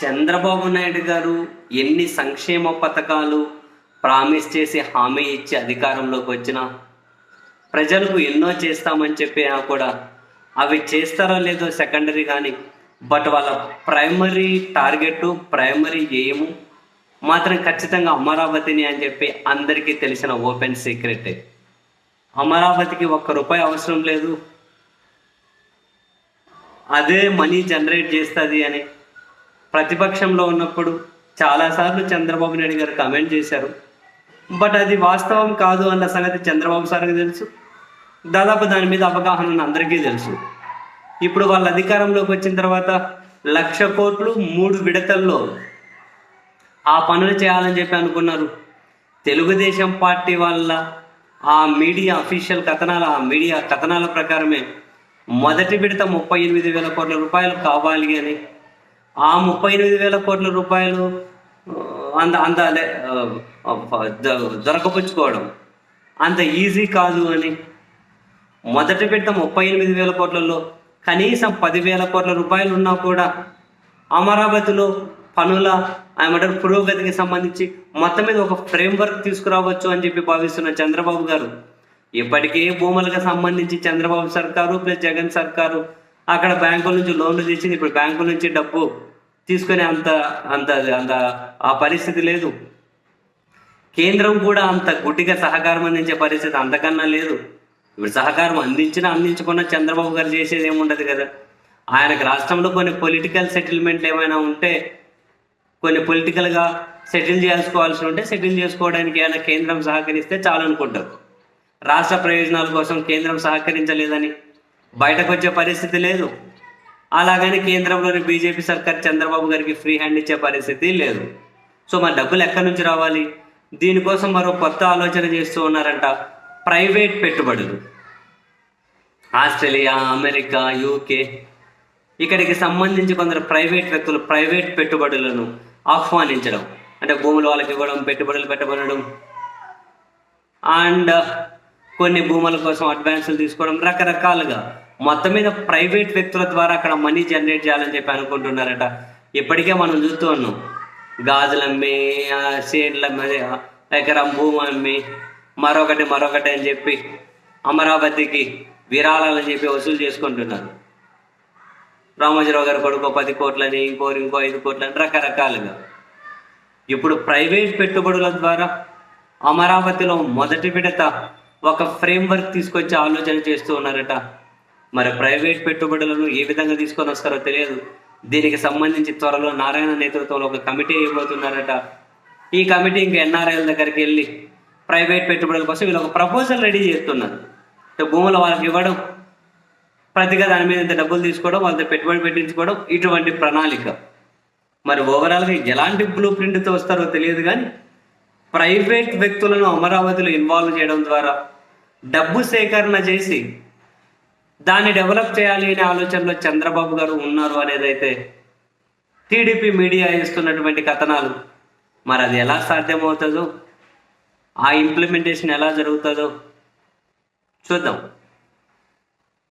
చంద్రబాబు నాయుడు గారు ఎన్ని సంక్షేమ పథకాలు ప్రామిస్ చేసి హామీ ఇచ్చి అధికారంలోకి వచ్చినా ప్రజలకు ఎన్నో చేస్తామని చెప్పినా కూడా అవి చేస్తారో లేదో సెకండరీ కానీ బట్ వాళ్ళ ప్రైమరీ టార్గెట్ ప్రైమరీ ఎయిమ్ మాత్రం ఖచ్చితంగా అమరావతిని అని చెప్పి అందరికీ తెలిసిన ఓపెన్ సీక్రెట్ అమరావతికి ఒక్క రూపాయి అవసరం లేదు. అదే మనీ జనరేట్ చేస్తుంది అని ప్రతిపక్షంలో ఉన్నప్పుడు చాలాసార్లు చంద్రబాబు నాయుడు గారు కమెంట్ చేశారు. బట్ అది వాస్తవం కాదు అన్న సంగతి చంద్రబాబు సార్కి తెలుసు. దాదాపు దాని మీద అవగాహన అందరికీ తెలుసు. ఇప్పుడు వాళ్ళ అధికారంలోకి వచ్చిన తర్వాత లక్ష కోట్లు మూడు విడతల్లో ఆ పనులు చేయాలని చెప్పి అనుకున్నారు. తెలుగుదేశం పార్టీ వాళ్ళ ఆ మీడియా అఫీషియల్ కథనాల ఆ మీడియా కథనాల ప్రకారమే మొదటి విడత ముప్పై ఎనిమిది వేల కోట్ల రూపాయలు కావాలి అని ఆ ముప్పై ఎనిమిది వేల కోట్ల రూపాయలు అంద అంత అంత దొరకపుచ్చుకోవడం అంత ఈజీ కాదు అని. మొదటి విడత ముప్పై ఎనిమిది వేల కోట్లలో కనీసం పదివేల కోట్ల రూపాయలు ఉన్నా కూడా అమరావతిలో పనుల ఏమంటారు పురోగతికి సంబంధించి మొత్తం మీద ఒక ఫ్రేమ్ వర్క్ తీసుకురావచ్చు అని చెప్పి భావిస్తున్న చంద్రబాబు గారు. ఇప్పటికే భూములకు సంబంధించి చంద్రబాబు సర్కారు ప్లస్ జగన్ సర్కారు అక్కడ బ్యాంకుల నుంచి లోన్లు తెచ్చింది ఇప్పుడు బ్యాంకుల నుంచి డబ్బు తీసుకునే అంత అంత అంత ఆ పరిస్థితి లేదు. కేంద్రం కూడా అంత గుడ్డిగా సహకారం అందించే పరిస్థితి అంతకన్నా లేదు. ఇప్పుడు సహకారం అందించినా అందించకుండా చంద్రబాబు గారు చేసేది ఏముండదు కదా. ఆయనకు రాష్ట్రంలో కొన్ని పొలిటికల్ సెటిల్మెంట్లు ఏమైనా ఉంటే కొన్ని పొలిటికల్గా సెటిల్ చేసుకోవాల్సి ఉంటే సెటిల్ చేసుకోవడానికి ఆయన కేంద్రం సహకరిస్తే చాలు అనుకుంటారు రాష్ట్ర ప్రయోజనాల కోసం కేంద్రం సహకరించలేదని బయటకు వచ్చే పరిస్థితి లేదు. అలాగని కేంద్రంలోని బీజేపీ సర్కార్ చంద్రబాబు గారికి ఫ్రీ హ్యాండ్ ఇచ్చే పరిస్థితి లేదు. సో మన డబ్బులు ఎక్కడి నుంచి రావాలి? దీనికోసం మరో కొత్త ఆలోచన చేస్తూ ఉన్నారంట ప్రైవేట్ పెట్టుబడులు. ఆస్ట్రేలియా అమెరికా యూకే ఇక్కడికి సంబంధించి కొందరు ప్రైవేట్ వ్యక్తులు ప్రైవేట్ పెట్టుబడులను ఆహ్వానించడం అంటే భూములు వాళ్ళకి ఇవ్వడం పెట్టుబడులు పెట్టబడడం అండ్ కొన్ని భూముల కోసం అడ్వాన్సులు తీసుకోవడం రకరకాలుగా మొత్తం మీద ప్రైవేట్ వ్యక్తుల ద్వారా అక్కడ మనీ జనరేట్ చేయాలని చెప్పి అనుకుంటున్నారట. ఇప్పటికే మనం చూస్తూ ఉన్నాం. గాజులు అమ్మి ఆ, షేర్లు అమ్మి ఎకరం భూమి అమ్మి మరొకటి మరొకటి అని చెప్పి అమరావతికి విరాళాలని చెప్పి వసూలు చేసుకుంటున్నారు. రామోజీరావు గారు కొడుకు పది కోట్లని ఇంకోరు ఇంకో ఐదు కోట్లని రకరకాలుగా. ఇప్పుడు ప్రైవేట్ పెట్టుబడుల ద్వారా అమరావతిలో మొదటి విడత ఒక ఫ్రేమ్వర్క్ తీసుకొచ్చి తీసుకొచ్చే ఆలోచన చేస్తూ ఉన్నారట మరి ప్రైవేట్ పెట్టుబడులను ఏ విధంగా తీసుకొని వస్తారో తెలియదు. దీనికి సంబంధించి త్వరలో నారాయణ నేతృత్వంలో ఒక కమిటీ ఇవ్వబోతున్నారట. ఈ కమిటీ ఇంకా ఎన్ఆర్ఐల దగ్గరికి వెళ్ళి ప్రైవేట్ పెట్టుబడుల కోసం వీళ్ళు ఒక ప్రపోజల్ రెడీ చేస్తున్నారు. భూములు వాళ్ళకి ఇవ్వడం ప్రతిగా దాని మీద ఇంత డబ్బులు తీసుకోవడం వాళ్ళతో పెట్టుబడి పెట్టించుకోవడం ఇటువంటి ప్రణాళిక. మరి ఓవరాల్గా ఎలాంటి బ్లూ ప్రింట్తో వస్తారో తెలియదు కానీ ప్రైవేట్ వ్యక్తులను అమరావతిలో ఇన్వాల్వ్ చేయడం ద్వారా డబ్బు సేకరణ చేసి దాన్ని డెవలప్ చేయాలి అనే ఆలోచనలో చంద్రబాబు గారు ఉన్నారు అనేది అయితే టీడీపీ మీడియా ఇస్తున్నటువంటి కథనాలు. మరి అది ఎలా సాధ్యమవుతుందో ఆ ఇంప్లిమెంటేషన్ ఎలా జరుగుతుందో చూద్దాం.